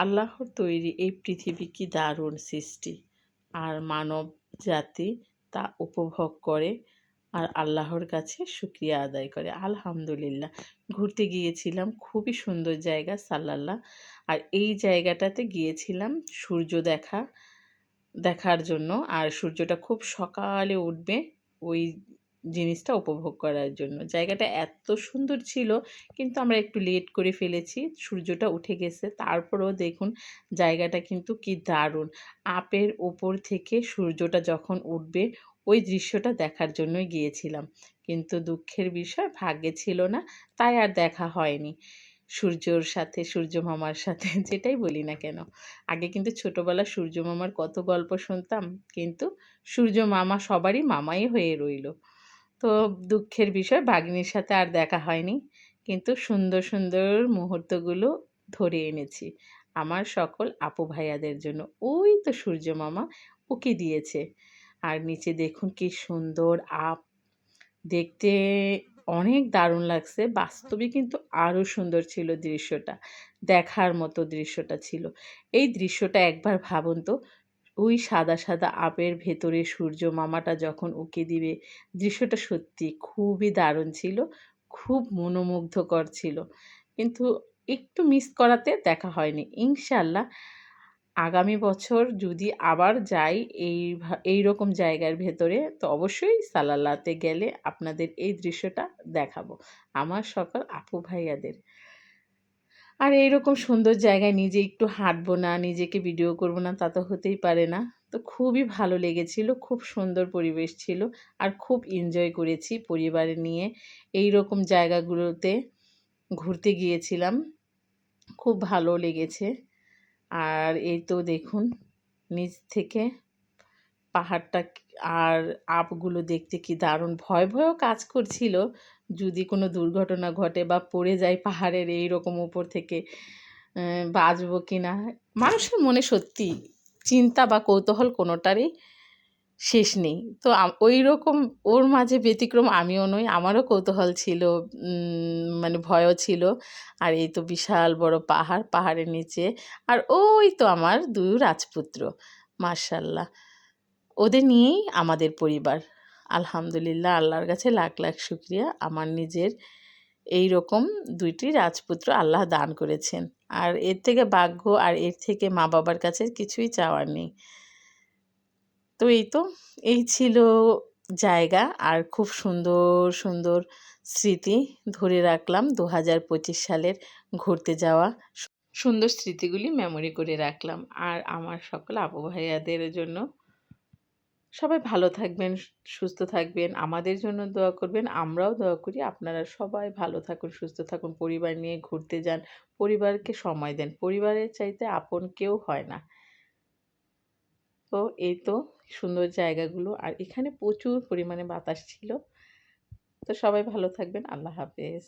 আল্লাহর তৈরি এই পৃথিবী কি দারুণ সৃষ্টি। আর মানব জাতি তা উপভোগ করে আর আল্লাহর কাছে শুক্রিয়া আদায় করে। আলহামদুলিল্লাহ। ঘুরতে গিয়েছিলাম, খুবই সুন্দর জায়গা, সাল্লাল্লাহ। আর এই জায়গাটাতে গিয়েছিলাম সূর্য দেখা, দেখার জন্য। আর সূর্যটা খুব সকালে উঠবে, ওই জিনিসটা উপভোগ করার জন্য। জায়গাটা এত সুন্দর ছিল, কিন্তু আমরা একটু লেট করে ফেলেছি, সূর্যটা উঠে গেছে। তারপরেও দেখুন জায়গাটা কিন্তু কি দারুণ। আপের ওপর থেকে সূর্যটা যখন উঠবে, ওই দৃশ্যটা দেখার জন্যই গিয়েছিলাম। কিন্তু দুঃখের বিষয়, ভাগ্যে ছিল না, তাই আর দেখা হয়নি। সূর্যর সাথে, সূর্য মামার সাথে, যেটাই বলি না কেন। আগে কিন্তু ছোটোবেলা সূর্য মামার কত গল্প শুনতাম, কিন্তু সূর্য মামা সবারই মামাই হয়ে রইল। তো দুঃখের বিষয় বাগিনীর সাথে আর দেখা হয়নি। কিন্তু সুন্দর সুন্দর মুহূর্তগুলো ধরে এনেছি। আমার সকল আপু ভাইয়াদের জন্য। ওই তো সূর্য মামা, ওকে দিয়েছে। আর নিচে দেখুন কি সুন্দর আপ। দেখতে অনেক দারুণ লাগছে। বাস্তবে কিন্তু আরও সুন্দর ছিল দৃশ্যটা। দেখার মতো দৃশ্যটা ছিল। এই দৃশ্যটা একবার ভাবুন তো ওই সাদা সাদা আপের ভেতরে সূর্য মামাটা যখন উকে দিবে, দৃশ্যটা সত্যি খুবই দারুণ ছিল, খুব মনোমুগ্ধকর ছিল। কিন্তু একটু মিস করাতে দেখা হয়নি। ইনশাল্লাহ আগামী বছর যদি আবার যাই এই এই রকম জায়গার ভেতরে, তো অবশ্যই সালাল্লাতে গেলে আপনাদের এই দৃশ্যটা দেখাবো। আমার সকল আপু ভাইয়াদের। আর এইরকম সুন্দর জায়গায় নিজে একটু হাঁটবো না, নিজেকে ভিডিও করব না, তা তো হতেই পারে না। তো খুবই ভালো লেগেছিল, খুব সুন্দর পরিবেশ ছিল আর খুব এনজয় করেছি পরিবারে নিয়ে। এই রকম জায়গাগুলোতে ঘুরতে গিয়েছিলাম, খুব ভালো লেগেছে। আর এই তো দেখুন নিজ থেকে পাহাড়টা আর আপগুলো দেখতে কি দারুণ ভয় ভয়ও কাজ করছিল। যদি কোনো দুর্ঘটনা ঘটে বা পড়ে যায় পাহাড়ের এই রকম উপর থেকে বাঁচবো কি না? মানুষের মনে সত্যি চিন্তা বা কৌতূহল কোনোটারই শেষ নেই। তো ওই রকম ওর মাঝে ব্যতিক্রম আমিও নই, আমারও কৌতূহল ছিল মানে ভয়ও ছিল। আর এই তো বিশাল বড় পাহাড়, পাহাড়ের নিচে। আর ওই তো আমার দুই রাজপুত্র মার্শাল্লাহ ওদের নিয়েই আমাদের পরিবার। আলহামদুলিল্লাহ, আল্লাহর কাছে লাখ লাখ শুক্রিয়া। আমার নিজের এই রকম দুইটি রাজপুত্র আল্লাহ দান করেছেন। আর এর থেকে ভাগ্য আর এর থেকে মা বাবার কাছে কিছুই চাওয়ার নেই। তো এই তো, এই ছিল জায়গা আর খুব সুন্দর সুন্দর স্মৃতি ধরে রাখলাম দু হাজার পঁচিশ সালের ঘুরতে যাওয়া। সুন্দর স্মৃতিগুলি মেমোরি করে রাখলাম। আর আমার সকল আপু ভাইয়াদের জন্য সবাই ভালো থাকবেন সুস্থ থাকবেন। আমাদের জন্য দোয়া করবেন, আমরাও দোয়া করি। আপনারা সবাই ভালো থাকুন, সুস্থ থাকুন, পরিবার নিয়ে ঘুরতে যান, পরিবারকে সময় দেন। পরিবারের চাইতে আপন কেউ হয় না। তো এই তো সুন্দর জায়গাগুলো। আর এখানে প্রচুর পরিমাণে বাতাস ছিল। তো সবাই ভালো থাকবেন। আল্লাহ হাফেজ।